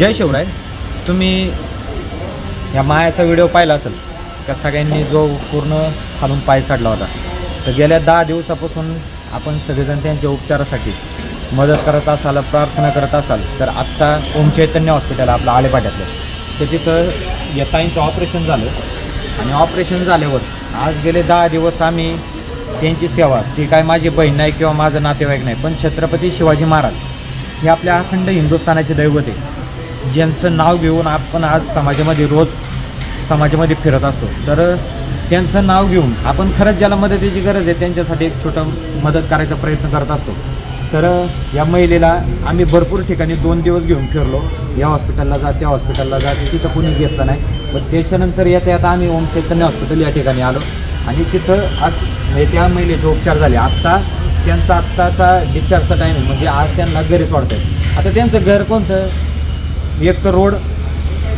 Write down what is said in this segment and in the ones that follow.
जय शिवराय. तुम्ही या मायाचा व्हिडिओ पाहिला असेल का सगळ्यांनी जो पूर्ण खालून पाय साडला होता तर गेल्या दहा दिवसापासून आपण सगळेजण त्यांच्या उपचारासाठी मदत करत असाल प्रार्थना करत असाल तर आत्ता ओम चैतन्य हॉस्पिटल आपलं आलेपाट्यातलं तर तिथं या ताईंचं ऑपरेशन झालं. आणि ऑपरेशन झाल्यावर आज गेले दहा दिवस आम्ही त्यांची सेवा ती काय माझी बहीण नाही किंवा माझं नातेवाईक नाही पण छत्रपती शिवाजी महाराज हे आपल्या अखंड हिंदुस्थानाचे दैवत आहे. ज्यांचं नाव घेऊन आपण आज समाजामध्ये रोज समाजामध्ये फिरत असतो. तर त्यांचं नाव घेऊन आपण खरंच ज्याला मदतीची गरज आहे त्यांच्यासाठी एक छोटं मदत करायचा प्रयत्न करत असतो. तर या महिलेला आम्ही भरपूर ठिकाणी दोन दिवस घेऊन फिरलो. या हॉस्पिटलला जा त्या हॉस्पिटलला जा तिथं कोणी घेतलं नाही. पण त्याच्यानंतर येता येता आम्ही ओम चैतन्य हॉस्पिटल या ठिकाणी आलो. आणि तिथं आज म्हणजे त्या महिलेचे उपचार झाले. आत्ता त्यांचा आत्ताचा डिस्चार्जचा टाईम आहे. म्हणजे आज त्यांना घरी सोडत आहे आता त्यांचं घर कोणतं? एक तर रोड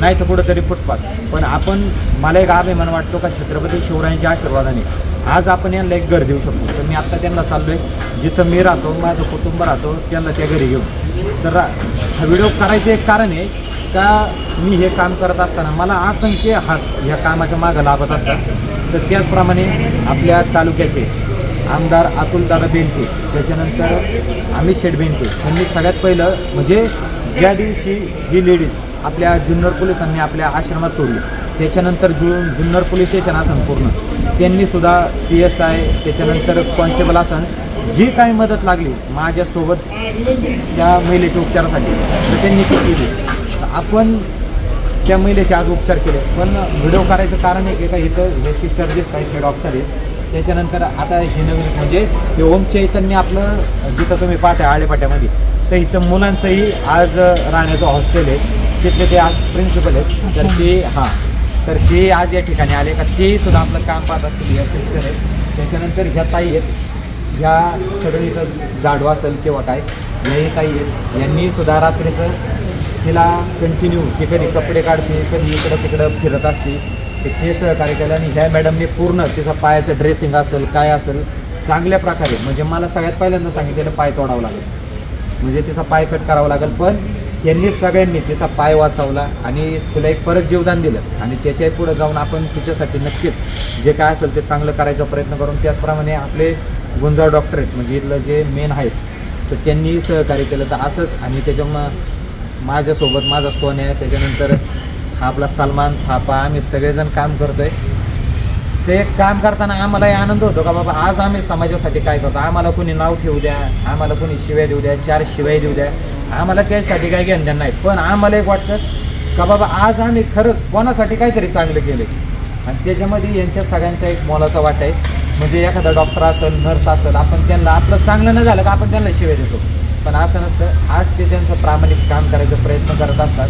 नाही तर कुठंतरी फुटपाथ. पण आपण मला एक अभिमान वाटतो का छत्रपती शिवरायांच्या आशीर्वादाने आज आपण यांना एक घर देऊ शकतो. तर मी आत्ता त्यांना चाललो आहे जिथं मी राहतो माझं कुटुंब राहतो त्यांना त्या घरी घेऊन. तर हा व्हिडिओ करायचं एक कारण आहे का मी हे काम करत असताना मला असंख्य हात ह्या कामाच्या मागं लाभत असतात. तर त्याचप्रमाणे आपल्या तालुक्याचे आमदार अतुलदादा बेंटे त्याच्यानंतर अमित शेठ बेंटे यांनी सगळ्यात पहिलं म्हणजे ज्या दिवशी ही लेडीज आपल्या जुन्नर पोलिसांनी आपल्या आश्रमात सोडली त्याच्यानंतर जु जुन्नर पोलीस स्टेशन असन पूर्ण त्यांनीसुद्धा पी एस आय त्याच्यानंतर कॉन्स्टेबल असन जी काही मदत लागली माझ्यासोबत त्या महिलेच्या उपचारासाठी तर त्यांनी ती केली. तर आपण त्या महिलेचे आज उपचार केले पण व्हिडिओ करायचं कारण आहे का इथं हे सिस्टर जे काही हे डॉक्टर आहेत त्याच्यानंतर आता हे नवीन म्हणजे हे ओम चैतन्य आपलं जिथं तुम्ही पाहताय आळेपाट्यामध्ये तर इथं मुलांचंही आज राहण्याचं हॉस्टेल आहे. तिथले ते आज प्रिन्सिपल आहेत. तर ते हां. तर ते आज या ठिकाणी आले का ते सुद्धा आपलं काम पाहत असतील या सिस्टर आहेत. त्याच्यानंतर ह्या ताई आहेत. ह्या सगळं इथं जाडू असेल किंवा काय याही ताई आहेत. यांनी सुद्धा रात्रीचं तिला कंटिन्यू ती कधी कपडे काढते कधी इकडं तिकडं फिरत असते. ते ते सहकार्य केलं आणि ह्या मॅडमने पूर्ण तिचा पायाचं ड्रेसिंग असेल काय असेल चांगल्या प्रकारे म्हणजे मला सगळ्यात पहिल्यांदा सांगितलेलं पाय तोडावं लागेल. म्हणजे तिचा पाय कट करावा लागेल पण यांनी सगळ्यांनी तिचा पाय वाचवला आणि तिला एक परत जीवदान दिलं आणि त्याच्याही पुढे जाऊन आपण तिच्यासाठी नक्कीच जे काय असेल ते चांगलं करायचा प्रयत्न करून त्याचप्रमाणे आपले गुंजाळ डॉक्टर आहेत म्हणजे इथलं जे मेन आहेत तर त्यांनीही सहकार्य केलं तर असंच आणि त्याच्यामुळं माझ्यासोबत माझा सोन आहे त्याच्यानंतर आपला सलमान थापा आम्ही सगळेजण काम करतोय. ते काम करताना आम्हालाही आनंद होतो का बाबा आज आम्ही समाजासाठी काय करतो? आम्हाला कोणी नाव ठेवू द्या आम्हाला कोणी शिव्या देऊ द्या चार शिवाय देऊ द्या. आम्हाला त्यासाठी काही घेणं नाही. पण आम्हाला एक वाटतं का बाबा आज आम्ही खरंच कोणासाठी काहीतरी चांगलं केलं आणि त्याच्यामध्ये यांच्या सगळ्यांचा एक मोलाचा वाटा आहे. म्हणजे एखादा डॉक्टर असेल नर्स असेल आपण त्यांना आपलं चांगलं न झालं का आपण त्यांना शिवाय देतो. पण असं नसतं. आज ते त्यांचं प्रामाणिक काम करायचा प्रयत्न करत असतात.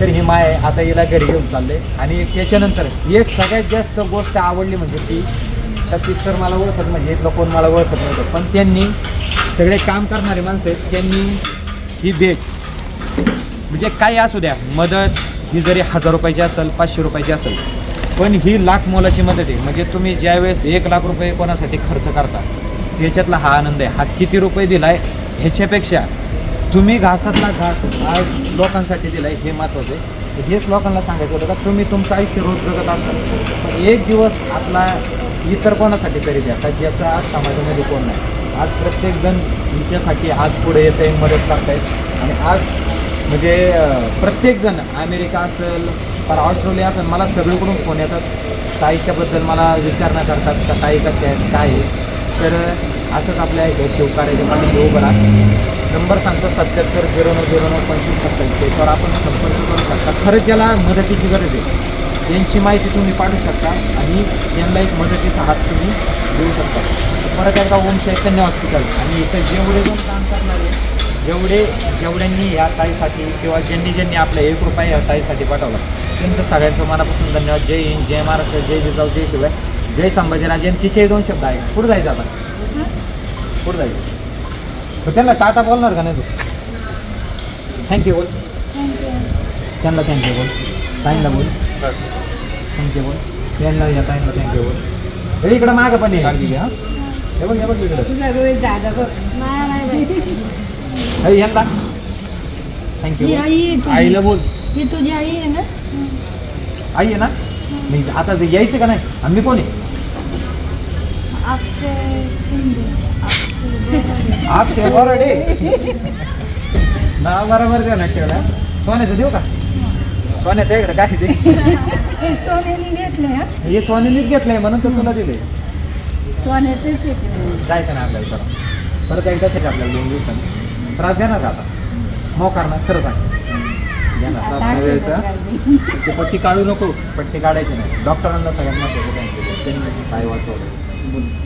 तर ही माय आता हिला घरी घेऊन चालले आणि त्याच्यानंतर एक सगळ्यात जास्त गोष्ट आवडली म्हणजे ती त्या सिस्टर मला ओळखत म्हणजे इथलं कोण मला ओळखत नव्हतं. पण त्यांनी सगळे काम करणारे माणसं आहेत त्यांनी ही भेट म्हणजे काही असू द्या मदत ही जरी हजार रुपयाची असेल पाचशे रुपयाची असेल पण ही लाख मोलाची मदत आहे. म्हणजे तुम्ही ज्यावेळेस एक लाख रुपये कोणासाठी खर्च करता त्याच्यातला हा आनंद आहे. हा किती रुपये दिला आहे ह्याच्यापेक्षा तुम्ही घासातला घास आज लोकांसाठी दिला हे महत्त्वाचं आहे. हेच लोकांना सांगायचं होतं का तुम्ही तुमचं आयुष्य रोज जगत असतात. पण एक दिवस आपला इतर कोणासाठी तरी द्या का ज्याचा आज समाजामध्ये कोण नाही. आज प्रत्येकजण हिच्यासाठी आज पुढे येत आहे मदत करतायत. आणि आज म्हणजे प्रत्येकजण अमेरिका असेल पर ऑस्ट्रेलिया असेल मला सगळीकडून फोन येतात. ताईच्याबद्दल मला विचारणा करतात का ताई कशा आहेत काय आहे तर असंच आपल्या शिवकार्याच्या पाठीशी उभं राहतात नंबर सांगतो सत्याहत्तर झिरो नऊ झिरो नऊ पंचवीस सत्तावीस. त्याच्यावर आपण संपर्क करू शकता. खरंच ज्याला मदतीची गरज आहे यांची माहिती तुम्ही पाठवू शकता आणि यांना एक मदतीचा हात तुम्ही देऊ शकता. परत एकदा ओम चैतन्य हॉस्पिटल. आणि इथं जेवढे पण काम करणारे जेवढे जेवढ्यांनी या ताईसाठी किंवा ज्यांनी ज्यांनी आपलं एक रुपया या ताईसाठी पाठवला त्यांचं सगळ्यांचं मनापासून धन्यवाद. जय हिंद जय महाराष्ट्र जय जिजाऊ जय शिवाय. जय संभाजीराजे. आणि तिचे दोन शब्द आहे पुढे जायचं आता. पुढे जायचं. मग त्यांना टाटा बोलणार का नाही तू? थँक्यू बोल. त्यांना थँक्यू बोल. ताईंना बोल. थँक्यू बोल. त्यांना या ताईंना थँक्यू बोल. हे इकडं मागं पण आहे काळजी घ्या. हे बघ हे बघ इकडं. नाही नाही यांना. थँक्यू. आईला बोल. ही तुझी आई आहे ना? आई आहे ना? मी आता ते यायचं का नाही? आणि मी कोण आहे? अक्षय शिंदे. अक्षय बोराडे नाव बरोबर द्या ना ठेवला सोन्याचं देऊ का? सोन्याचं इकडे काय ते हे सोन्याने घेतलंय सोन्यानेच घेतलंय म्हणून तर तुला दिले जायचं ना आपल्याला परत परत एकदाच आहे आपल्याला दोन दिवसांनी? त्रास देणार का आता? मोकार ना खरं सांग. देणार त्रास नाही द्यायचा. ते पट्टी काढू नको पट्टी काढायची नाही. डॉक्टरांना सगळ्यांना. त्यांनी काय वाचवलं.